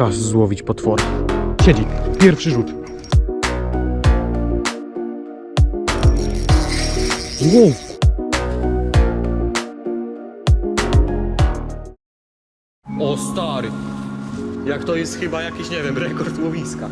Czas złowić potwora. Siedzi. Pierwszy rzut. Wow. O stary! Jak to jest chyba jakiś, nie wiem, rekord łowiska.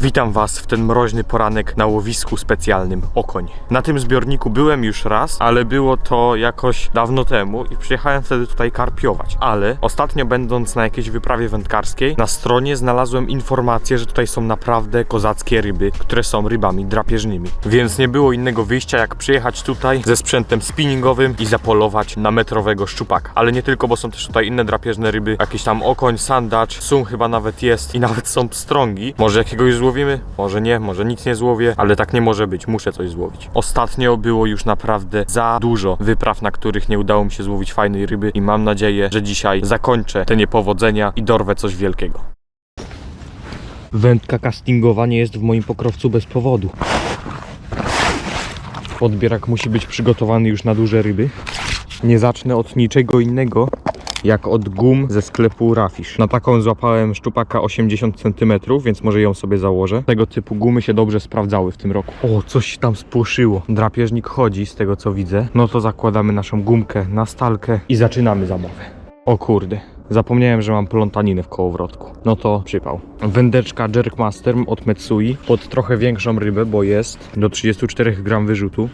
Witam Was w ten mroźny poranek na łowisku specjalnym Okoń. Na tym zbiorniku byłem już raz, ale było to jakoś dawno temu i przyjechałem wtedy tutaj karpiować. Ale ostatnio będąc na jakiejś wyprawie wędkarskiej, na stronie znalazłem informację, że tutaj są naprawdę kozackie ryby, które są rybami drapieżnymi. Więc nie było innego wyjścia jak przyjechać tutaj ze sprzętem spinningowym i zapolować na metrowego szczupaka. Ale nie tylko, bo są też tutaj inne drapieżne ryby, jakiś tam okoń, sandacz, sum chyba nawet jest i nawet są pstrągi. Może jakiegoś złowimy? Może nie, może nic nie złowię, ale tak nie może być, muszę coś złowić. Ostatnio było już naprawdę za dużo wypraw, na których nie udało mi się złowić fajnej ryby i mam nadzieję, że dzisiaj zakończę te niepowodzenia i dorwę coś wielkiego. Wędka castingowa nie jest w moim pokrowcu bez powodu. Odbierak musi być przygotowany już na duże ryby. Nie zacznę od niczego innego, jak od gum ze sklepu Rafish. Na taką złapałem szczupaka 80 cm, więc może ją sobie założę. Tego typu gumy się dobrze sprawdzały w tym roku. O, coś tam spłoszyło. Drapieżnik chodzi, z tego co widzę. No to zakładamy naszą gumkę na stalkę i zaczynamy zamowę. O kurde. Zapomniałem, że mam plątaninę w kołowrotku. No to przypał. Wędeczka Jerkmaster od Metsui pod trochę większą rybę, bo jest do 34 gram wyrzutu.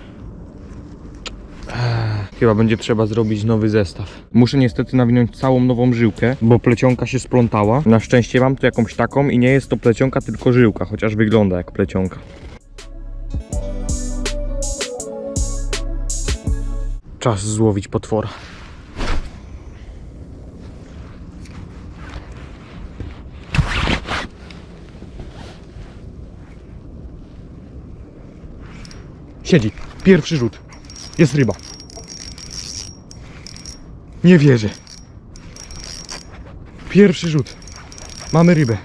Chyba będzie trzeba zrobić nowy zestaw. Muszę niestety nawinąć całą nową żyłkę, bo plecionka się splątała. Na szczęście mam tu jakąś taką i nie jest to plecionka, tylko żyłka, chociaż wygląda jak plecionka. Czas złowić potwora. Siedzi. Pierwszy rzut. Jest ryba. Nie wierzę. Pierwszy rzut. Mamy rybę.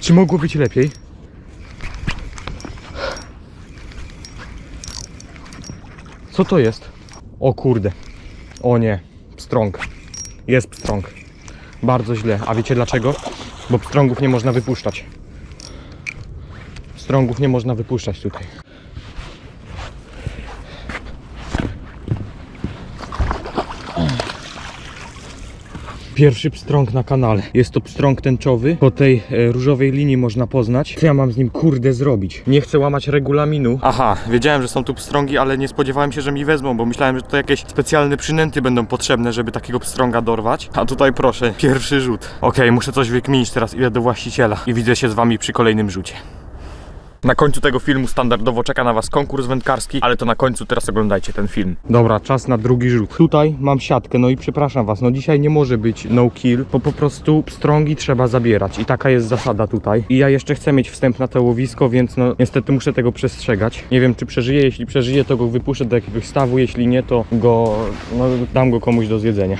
Czy mogło być lepiej? Co to jest? O kurde. O nie. Pstrąg. Jest pstrąg. Bardzo źle. A wiecie dlaczego? Bo pstrągów nie można wypuszczać. Pstrągów nie można wypuszczać tutaj. Pierwszy pstrąg na kanale. Jest to pstrąg tęczowy. Po tej e, różowej linii można poznać. Co ja mam z nim kurde zrobić? Nie chcę łamać regulaminu. Aha, wiedziałem, że są tu pstrągi, ale nie spodziewałem się, że mi wezmą, bo myślałem, że to jakieś specjalne przynęty będą potrzebne, żeby takiego pstrąga dorwać. A tutaj proszę, pierwszy rzut. Okej, muszę coś wykminić teraz, idę do właściciela i widzę się z wami przy kolejnym rzucie. Na końcu tego filmu standardowo czeka na Was konkurs wędkarski, ale to na końcu teraz oglądajcie ten film. Dobra, czas na drugi rzut. Tutaj mam siatkę, no i przepraszam Was, no dzisiaj nie może być no kill, bo po prostu pstrągi trzeba zabierać i taka jest zasada tutaj. I ja jeszcze chcę mieć wstęp na to łowisko, więc no niestety muszę tego przestrzegać. Nie wiem czy przeżyję, jeśli przeżyję to go wypuszczę do jakiegoś stawu, jeśli nie to go, no dam go komuś do zjedzenia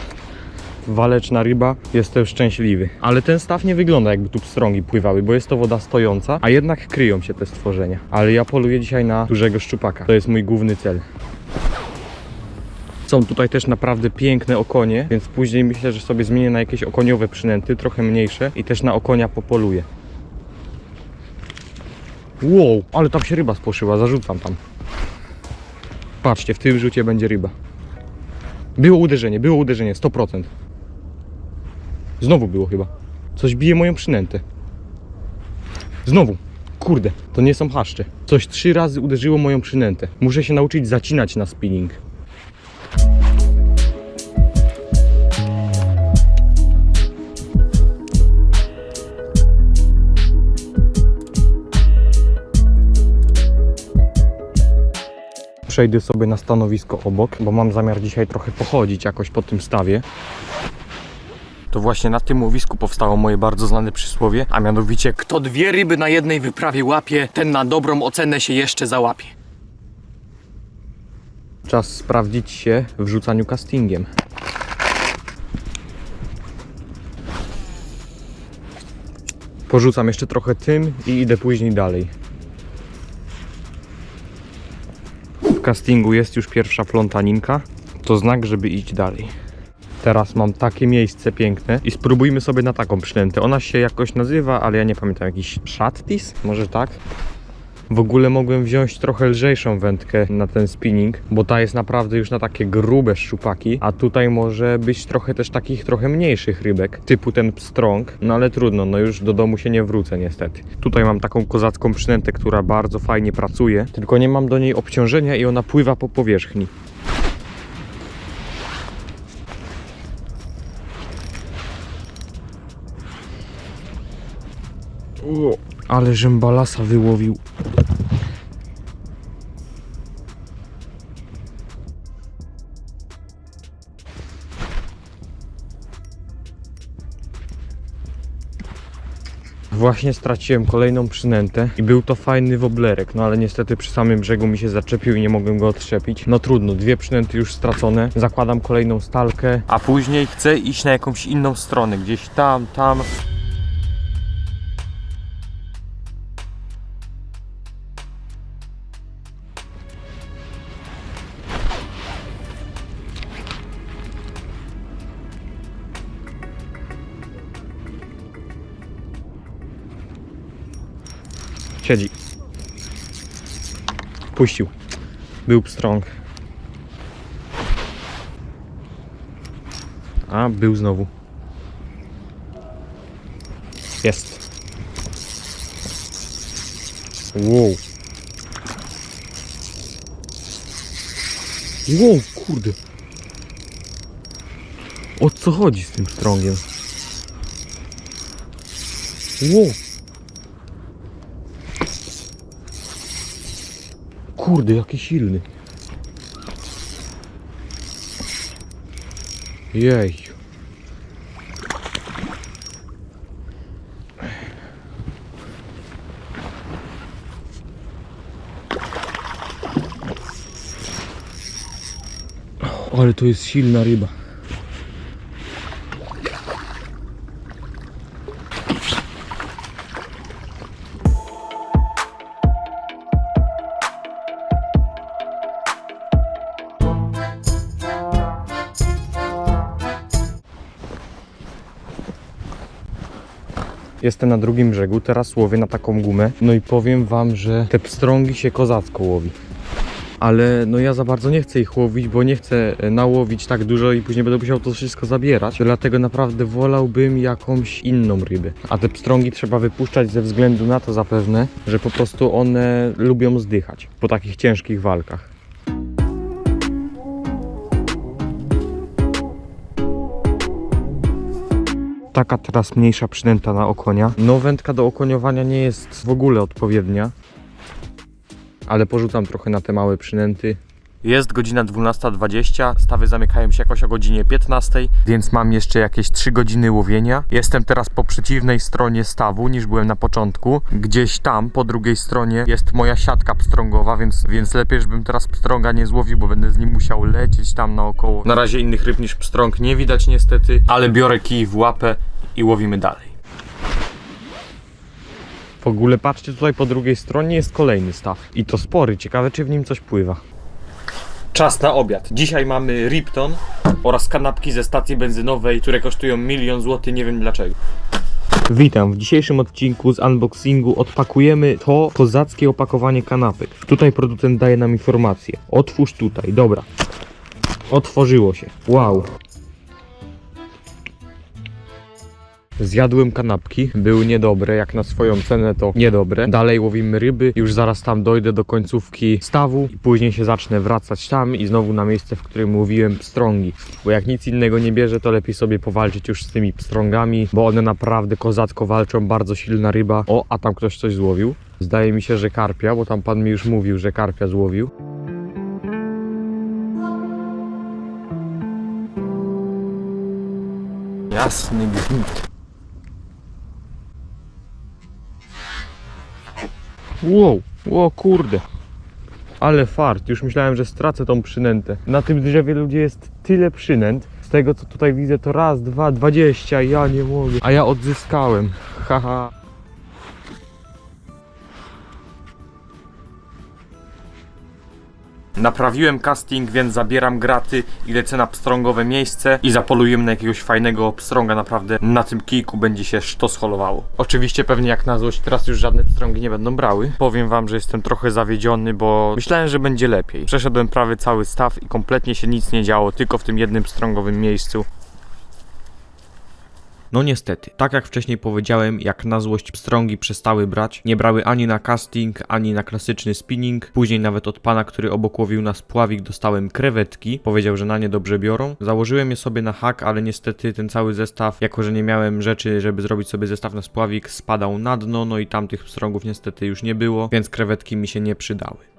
waleczna ryba, jestem szczęśliwy. Ale ten staw nie wygląda jakby tu pstrągi pływały, bo jest to woda stojąca, a jednak kryją się te stworzenia. Ale ja poluję dzisiaj na dużego szczupaka. To jest mój główny cel. Są tutaj też naprawdę piękne okonie, więc później myślę, że sobie zmienię na jakieś okoniowe przynęty, trochę mniejsze i też na okonia popoluję. Wow, ale tam się ryba spłoszyła, zarzucam tam. Patrzcie, w tym rzucie będzie ryba. Było uderzenie, było uderzenie, 100%. Znowu było chyba. Coś bije moją przynętę. Znowu. Kurde, to nie są haszcze. Coś trzy razy uderzyło moją przynętę. Muszę się nauczyć zacinać na spinning. przejdę sobie na stanowisko obok, bo mam zamiar dzisiaj trochę pochodzić jakoś po tym stawie. To właśnie na tym łowisku powstało moje bardzo znane przysłowie, a mianowicie Kto dwie ryby na jednej wyprawie łapie, ten na dobrą ocenę się jeszcze załapie. czas sprawdzić się w rzucaniu castingiem. Porzucam jeszcze trochę tym i idę później dalej. W castingu jest już pierwsza plątaninka. To znak, żeby iść dalej. Teraz mam takie miejsce piękne i spróbujmy sobie na taką przynętę. Ona się jakoś nazywa, ale ja nie pamiętam, jakiś szattis? Może tak? W ogóle mogłem wziąć trochę lżejszą wędkę na ten spinning, bo ta jest naprawdę już na takie grube szczupaki, a tutaj może być trochę też takich trochę mniejszych rybek, typu ten pstrąg, no ale trudno, no już do domu się nie wrócę niestety. Tutaj mam taką kozacką przynętę, która bardzo fajnie pracuje, tylko nie mam do niej obciążenia i ona pływa po powierzchni. O, ale żem balasa wyłowił. Właśnie straciłem kolejną przynętę i był to fajny woblerek, no ale niestety przy samym brzegu mi się zaczepił i nie mogłem go odczepić. No trudno, dwie przynęty już stracone. Zakładam kolejną stalkę, a później chcę iść na jakąś inną stronę, gdzieś tam, tam. Siedzi. Puścił. Był pstrąg. A, był znowu. Jest. Wow. Wow, kurde. O co chodzi z tym pstrągiem? Wow. Kurde, jaki silny. Jej. Ale to jest silna ryba. Jestem na drugim brzegu, teraz łowię na taką gumę. No i powiem wam, że te pstrągi się kozacko łowi. Ale no ja za bardzo nie chcę ich łowić, bo nie chcę e, nałowić tak dużo i później będę musiał to wszystko zabierać. Dlatego naprawdę wolałbym jakąś inną rybę. A te pstrągi trzeba wypuszczać ze względu na to zapewne, że po prostu one lubią zdychać po takich ciężkich walkach. Taka teraz mniejsza przynęta na okonia. No wędka do okoniowania nie jest w ogóle odpowiednia. Ale porzucam trochę na te małe przynęty. Jest godzina 12.20, stawy zamykają się jakoś o godzinie 15, więc mam jeszcze jakieś 3 godziny łowienia. Jestem teraz po przeciwnej stronie stawu niż byłem na początku. Gdzieś tam po drugiej stronie jest moja siatka pstrągowa, więc, więc lepiej, żebym teraz pstrąga nie złowił, bo będę z nim musiał lecieć tam naokoło. Na razie innych ryb niż pstrąg nie widać niestety, ale biorę kij w łapę i łowimy dalej. W ogóle patrzcie, tutaj po drugiej stronie jest kolejny staw. I to spory, ciekawe czy w nim coś pływa. Czas na obiad. Dzisiaj mamy Ripton oraz kanapki ze stacji benzynowej, które kosztują milion złotych, nie wiem dlaczego. Witam. W dzisiejszym odcinku z unboxingu odpakujemy to kozackie opakowanie kanapek. Tutaj producent daje nam informację. Otwórz tutaj. Dobra. Otworzyło się. Wow. Zjadłem kanapki, były niedobre, jak na swoją cenę to niedobre. Dalej łowimy ryby, już zaraz tam dojdę do końcówki stawu i później się zacznę wracać tam i znowu na miejsce, w którym mówiłem pstrągi. Bo jak nic innego nie bierze, to lepiej sobie powalczyć już z tymi pstrągami, bo one naprawdę kozacko walczą, bardzo silna ryba. O, a tam ktoś coś złowił. Zdaje mi się, że karpia, bo tam pan mi już mówił, że karpia złowił. Jasny gwint. Wow, o kurde. Ale fart, już myślałem, że stracę tą przynętę. Na tym drzewie ludzie jest tyle przynęt. Z tego co tutaj widzę to raz, dwa, dwadzieścia, ja nie mogę. A ja odzyskałem. Haha. Naprawiłem casting, więc zabieram graty i lecę na pstrągowe miejsce i zapolujemy na jakiegoś fajnego pstrąga. Naprawdę na tym kijku będzie się sztos holowało. Oczywiście pewnie jak na złość teraz już żadne pstrągi nie będą brały. Powiem wam, że jestem trochę zawiedziony, bo myślałem, że będzie lepiej. Przeszedłem prawie cały staw i kompletnie się nic nie działo, tylko w tym jednym pstrągowym miejscu. No niestety, tak jak wcześniej powiedziałem, jak na złość pstrągi przestały brać, nie brały ani na casting, ani na klasyczny spinning. Później nawet od pana, który obok łowił na spławik, dostałem krewetki. Powiedział, że na nie dobrze biorą. Założyłem je sobie na hak, ale niestety ten cały zestaw, jako że nie miałem rzeczy, żeby zrobić sobie zestaw na spławik, spadał na dno, no i tam tych pstrągów niestety już nie było, więc krewetki mi się nie przydały.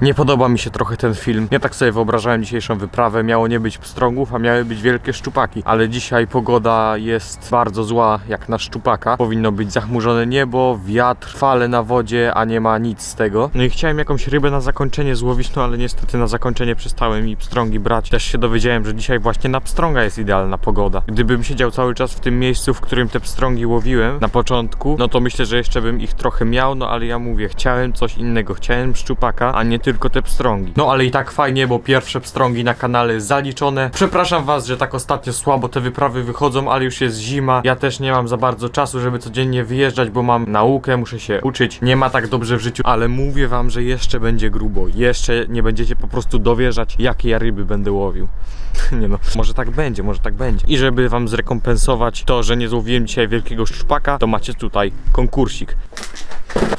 Nie podoba mi się trochę ten film. Ja tak sobie wyobrażałem dzisiejszą wyprawę. Miało nie być pstrągów, a miały być wielkie szczupaki. Ale dzisiaj pogoda jest bardzo zła jak na szczupaka. Powinno być zachmurzone niebo, wiatr, fale na wodzie, a nie ma nic z tego. No i chciałem jakąś rybę na zakończenie złowić, no ale niestety na zakończenie przestałem mi pstrągi brać. Też się dowiedziałem, że dzisiaj właśnie na pstrąga jest idealna pogoda. Gdybym siedział cały czas w tym miejscu, w którym te pstrągi łowiłem na początku, no to myślę, że jeszcze bym ich trochę miał, no ale ja mówię, chciałem coś innego. Chciałem szczupaka, a nie tylko te pstrągi. No ale i tak fajnie, bo pierwsze pstrągi na kanale zaliczone. Przepraszam was, że tak ostatnio słabo te wyprawy wychodzą, ale już jest zima. Ja też nie mam za bardzo czasu, żeby codziennie wyjeżdżać, bo mam naukę, muszę się uczyć. Nie ma tak dobrze w życiu, ale mówię wam, że jeszcze będzie grubo. Jeszcze nie będziecie po prostu dowierzać, jakie ja ryby będę łowił. nie no, może tak będzie, może tak będzie. I żeby wam zrekompensować to, że nie złowiłem dzisiaj wielkiego szczupaka, to macie tutaj konkursik.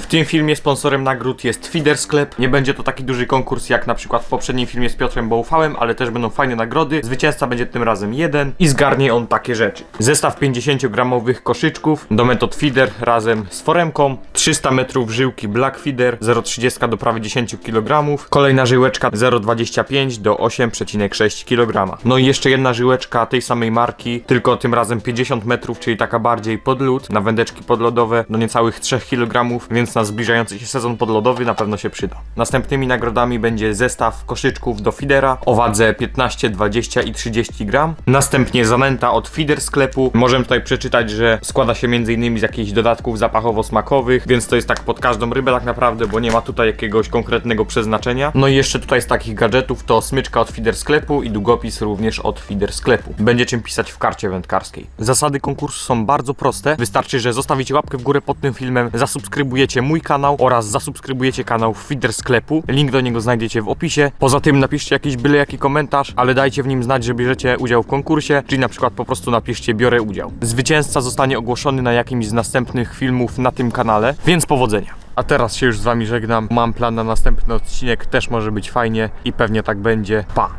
W tym filmie sponsorem nagród jest Feeder Sklep. Nie będzie to taki duży konkurs jak na przykład w poprzednim filmie z Piotrem Boufałem, ale też będą fajne nagrody. Zwycięzca będzie tym razem jeden i zgarnie on takie rzeczy. Zestaw 50-gramowych koszyczków do metod feeder razem z foremką, 300 metrów żyłki Black Feeder 0,30 do prawie 10 kg, kolejna żyłeczka 0,25 do 8,6 kg. No i jeszcze jedna żyłeczka tej samej marki, tylko tym razem 50 metrów, czyli taka bardziej pod lód, na wędeczki podlodowe do niecałych 3 kg, więc na zbliżający się sezon podlodowy na pewno się przyda. Następnymi nagrodami będzie zestaw koszyczków do feedera o wadze 15, 20 i 30 gram. Następnie zanęta od feeder sklepu. Możemy tutaj przeczytać, że składa się m.in. z jakichś dodatków zapachowo-smakowych, więc to jest tak pod każdą rybę tak naprawdę, bo nie ma tutaj jakiegoś konkretnego przeznaczenia. No i jeszcze tutaj z takich gadżetów to smyczka od feeder sklepu i długopis również od feeder sklepu. Będzie czym pisać w karcie wędkarskiej. Zasady konkursu są bardzo proste. Wystarczy, że zostawicie łapkę w górę pod tym filmem, zasubskrybujecie mój kanał oraz zasubskrybujecie kanał feeder sklepu. Link do niego znajdziecie w opisie. Poza tym napiszcie jakiś byle jaki komentarz, ale dajcie w nim znać, że bierzecie udział w konkursie, czyli na przykład po prostu napiszcie biorę udział. Zwycięzca zostanie ogłoszony na jakimś z następnych filmów na tym kanale, więc powodzenia. A teraz się już z wami żegnam. Mam plan na następny odcinek, też może być fajnie i pewnie tak będzie. Pa!